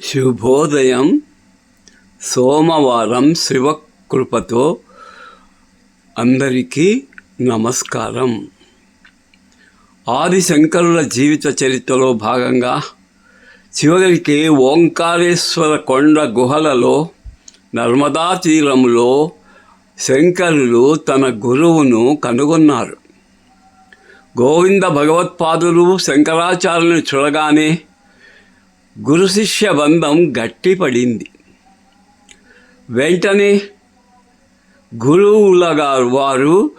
శుభోదయం సోమవారం శివకృపతో అందరికీ నమస్కారం. ఆదిశంకరుల జీవిత చరిత్రలో భాగంగా చివరికి ఓంకారేశ్వర కొండ గుహలలో నర్మదా తీరంలో శంకరులు తన గురువును కనుగొన్నారు. గోవింద భగవత్పాదులు శంకరాచార్యుని చూడగానే గురు శిష్య బంధం గట్టిపడింది. వెంటనే గురువుల గారు వారు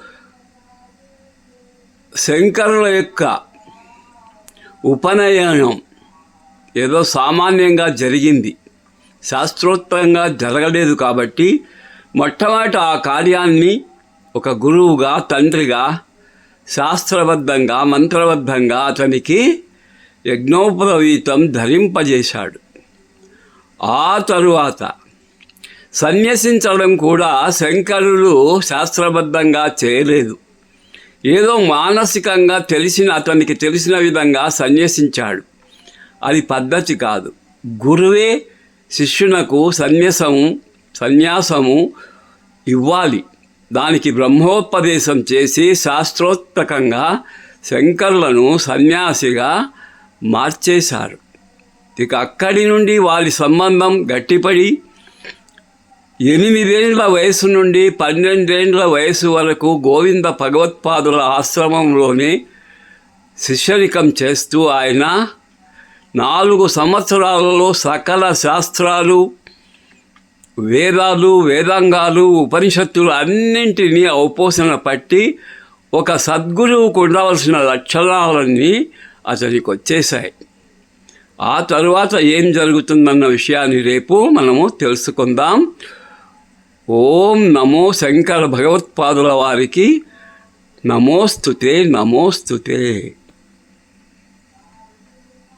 శంకరుల యొక్క ఉపనయనం ఏదో సామాన్యంగా జరిగింది. శాస్త్రోక్తంగా జరగలేదు కాబట్టి మొట్టమొదట ఆ కార్యాన్ని ఒక గురువుగా తండ్రిగా శాస్త్రబద్ధంగా మంత్రబద్ధంగా అతనికి యజ్ఞోపవీతం ధరింపజేశాడు. ఆ తరువాత సన్యసించడం కూడా శంకరులు శాస్త్రబద్ధంగా చేయలేదు. ఏదో మానసికంగా తెలిసిన అతనికి తెలిసిన విధంగా సన్యసించాడు. అది పద్ధతి కాదు. గురువే శిష్యునకు సన్యాసము సన్యాసము ఇవ్వాలి. దానికి బ్రహ్మోపదేశం చేసి శాస్త్రోత్తకంగా శంకరులను సన్యాసిగా మార్చేశారు. ఇక అక్కడి నుండి వారి సంబంధం గట్టిపడి ఎనిమిదేండ్ల వయసు నుండి పన్నెండేండ్ల వయసు వరకు గోవింద భగవత్పాదుల ఆశ్రమంలోనే శిష్యరికం చేస్తూ ఆయన నాలుగు సంవత్సరాలలో సకల శాస్త్రాలు వేదాలు వేదాంగాలు ఉపనిషత్తులు అన్నింటినీ ఔపోసన పట్టి ఒక సద్గురువుకు ఉండవలసిన లక్షణాలన్నీ అతనికి వచ్చేసాయి ఆ తరువాత ఏం జరుగుతుందన్న విషయాన్ని రేపు మనము తెలుసుకుందాం. ఓం నమో శంకర భగవత్పాదుల వారికి నమోస్తుతే నమోస్తుతే.